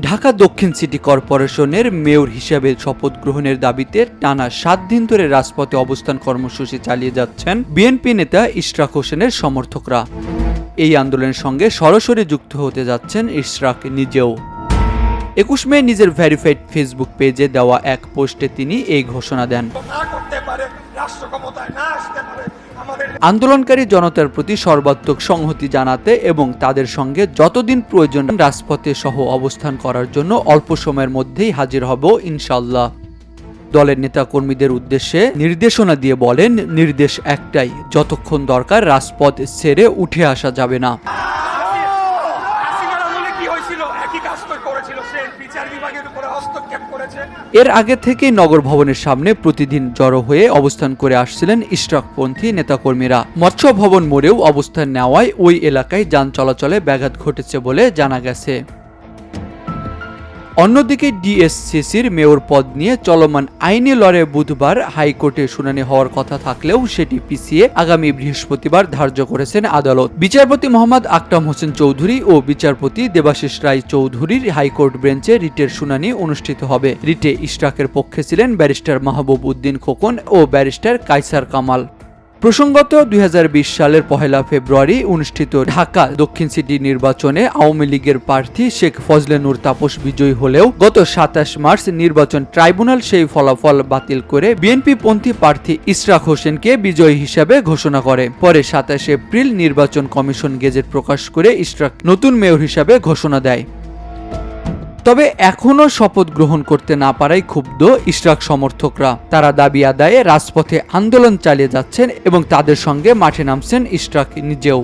ঢাকা দক্ষিণ সিটি কর্পোরেশনের মেয়র হিসেবে শপথ গ্রহণের দাবিতে টানা সাত দিন ধরে রাজপথে অবস্থান কর্মসূচি চালিয়ে যাচ্ছেন বিএনপি নেতা ইশরাক হোসেনের সমর্থকরা। এই আন্দোলনের সঙ্গে সরাসরি যুক্ত হতে যাচ্ছেন ইশরাক নিজেও। একুশ মে নিজের ভেরিফাইড ফেসবুক পেজে দেওয়া এক পোস্টে তিনি এই ঘোষণা দেন। করতে পারে? রাষ্ট্র ক্ষমতায় না আসতে পারে। আন্দোলনকারী জনতার প্রতি সর্বাত্মক সংহতি জানাতে এবং তাদের সঙ্গে যতদিন প্রয়োজন রাজপথে সহ অবস্থান করার জন্য অল্প সময়ের মধ্যেই হাজির হব ইনশাল্লাহ দলের নেতা কর্মীদের উদ্দেশ্যে নির্দেশনা দিয়ে বলেন, নির্দেশ একটাই, যতক্ষণ দরকার রাজপথ ছেড়ে উঠে আসা যাবে না। এর আগে থেকে নগর ভবনের সামনে প্রতিদিন জড়ো হয়ে অবস্থান করে আসছিলেন ইস্ট্রাকপন্থী নেতাকর্মীরা। মৎস্য ভবন মোড়েও অবস্থান নেওয়ায় ওই এলাকায় যান চলাচলে ব্যাঘাত ঘটেছে বলে জানা গেছে। অন্যদিকে ডিএসসিসির মেয়র পদ নিয়ে চলমান আইনি লড়ে বুধবার হাইকোর্টে শুনানি হওয়ার কথা থাকলেও সেটি পিছিয়ে আগামী বৃহস্পতিবার ধার্য করেছেন আদালত। বিচারপতি মোহাম্মদ আকরাম হোসেন চৌধুরী ও বিচারপতি দেবাশিস রায় চৌধুরীর হাইকোর্ট বেঞ্চে রিটের শুনানি অনুষ্ঠিত হবে। রিটে ইশরাকের পক্ষে ছিলেন ব্যারিস্টার মাহবুব উদ্দিন খোকন ও ব্যারিস্টার কাইসার কামাল। প্রসঙ্গত, দুই হাজার বিশ সালের পহেলা ফেব্রুয়ারি অনুষ্ঠিত ঢাকা দক্ষিণ সিটি নির্বাচনে আওয়ামী লীগের প্রার্থী শেখ ফজলে নূর তাপস বিজয়ী হলেও গত সাতাশ মার্চ নির্বাচন ট্রাইব্যুনাল সেই ফলাফল বাতিল করে বিএনপি পন্থী প্রার্থী ইশরাক হোসেনকে বিজয়ী হিসাবে ঘোষণা করে। পরে সাতাশ এপ্রিল নির্বাচন কমিশন গেজেট প্রকাশ করে ইশরাক নতুন মেয়র হিসাবে ঘোষণা দেয়। তবে এখনও শপথ গ্রহণ করতে না পারায় ক্ষুব্ধ ইশরাক সমর্থকরা। তারা দাবি আদায়ে রাজপথে আন্দোলন চালিয়ে যাচ্ছেন এবং তাদের সঙ্গে মাঠে নামছেন ইশরাক নিজেও।